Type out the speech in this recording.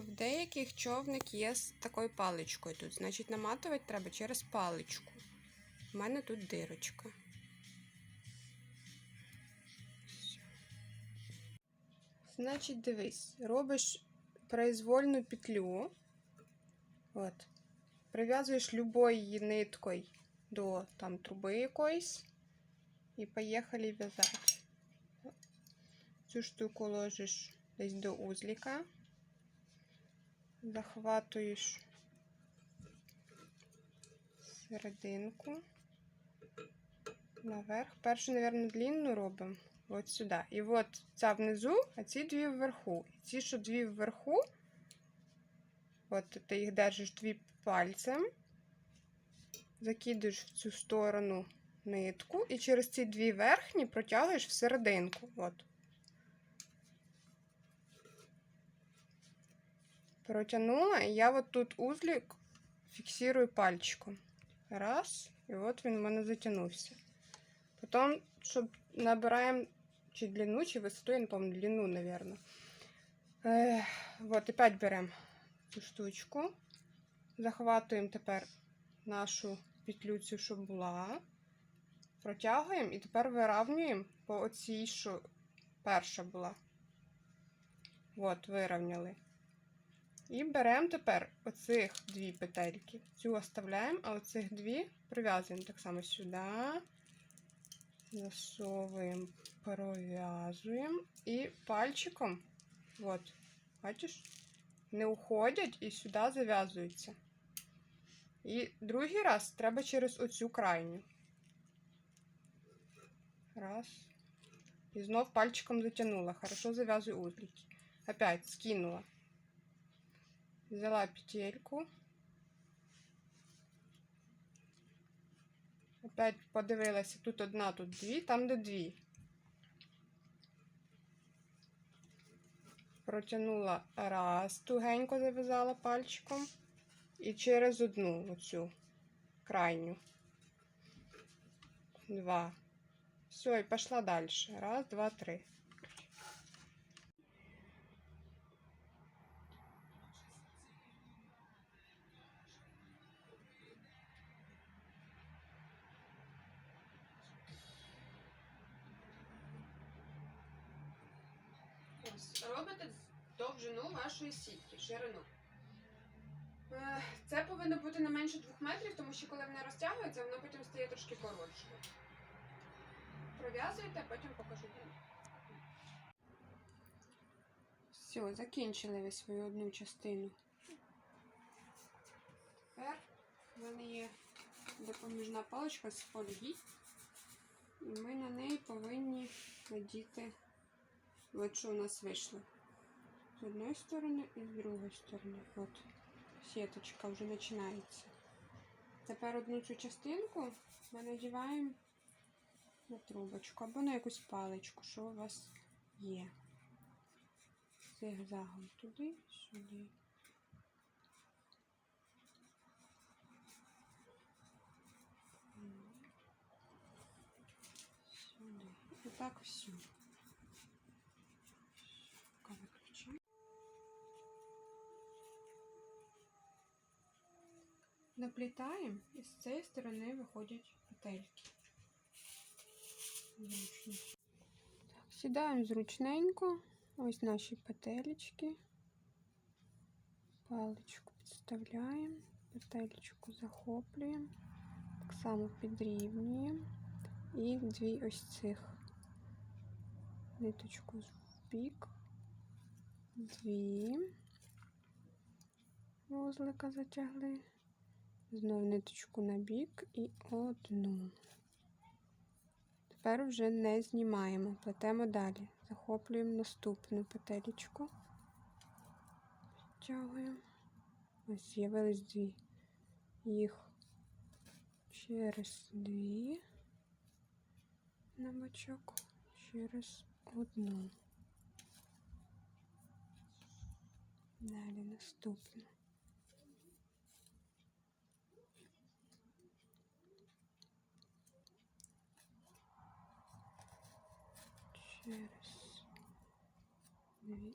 В деяких човник є з такою паличкою тут. Значить, наматувати треба через паличку. У мене тут дирочка. Значить, дивись, робиш произвольну петлю. От. Прив'язуєш любою ниткою до там труби якоїсь. І поїхали в'язати. Цю штуку ложиш десь до узліка. Захватуєш серединку. Наверх. Першу, мабуть, длинну робимо. От сюди. І от ця внизу, а ці дві вверху. І ці, що дві вверху, от ти їх держиш дві пальцем, закидуєш в цю сторону нитку і через ці дві верхні протягуєш в серединку. От. Протягнула, і я от тут узлик фіксую пальчиком. Раз, і от він у мене затягнувся. Потім, щоб набираємо чи длину, чи висоту, я не пам'ятаю, длину. Е, от, опять беремо цю штучку. Захватуємо тепер нашу петлю цю, що була. Протягуємо і тепер виравнюємо по оцій, що перша була. От, вирівняли. І беремо тепер оцих дві петельки. Цю оставляємо, а оцих дві прив'язуємо так само сюди. Засовуємо, пров'язуємо і пальчиком, от, бачиш, не уходять і сюди зав'язуються. І другий раз треба через оцю крайню. Раз. І знов пальчиком затягнула. Хорошо зав'язуй узлики. Опять скинула. Взяла петельку. Опять подивилася, тут одна, тут дві, там де дві. Протягнула раз, тугенько зав'язала пальчиком. І через одну оцю крайню. Два. Все, і пішла далі. Раз, два, три. Робите довжину вашої сітки, ширину. Е, Це повинно бути не менше 2 метрів, тому що коли вона розтягується, воно потім стає трошки коротшою. Пров'язуєте, потім покажу. Все, закінчили ви свою одну частину. Тепер в мене є допоміжна паличка з фольги. І ми на неї повинні надіти От що у нас вийшло. З одної сторони і з другої сторони. От сіточка вже починається. Тепер одну цю частинку ми надіваємо на трубочку або на якусь паличку, що у вас є. Зигзагом туди, сюди. Сюди. І так всю. Наплітаємо і з цієї сторони виходять петельки. Так, сідаємо зручненько. Ось наші петелечки. Паличку підставляємо, петелечку захоплюємо, так само підрівнюємо і дві ось цих ниточку в бік дві вузлика затягли, знов ниточку на бік і одну. Тепер вже не знімаємо, плетемо далі. Захоплюємо наступну петелечку, підтягуємо. Ось з'явились дві. Їх через дві на бочок, через одну. Далі seres vivir.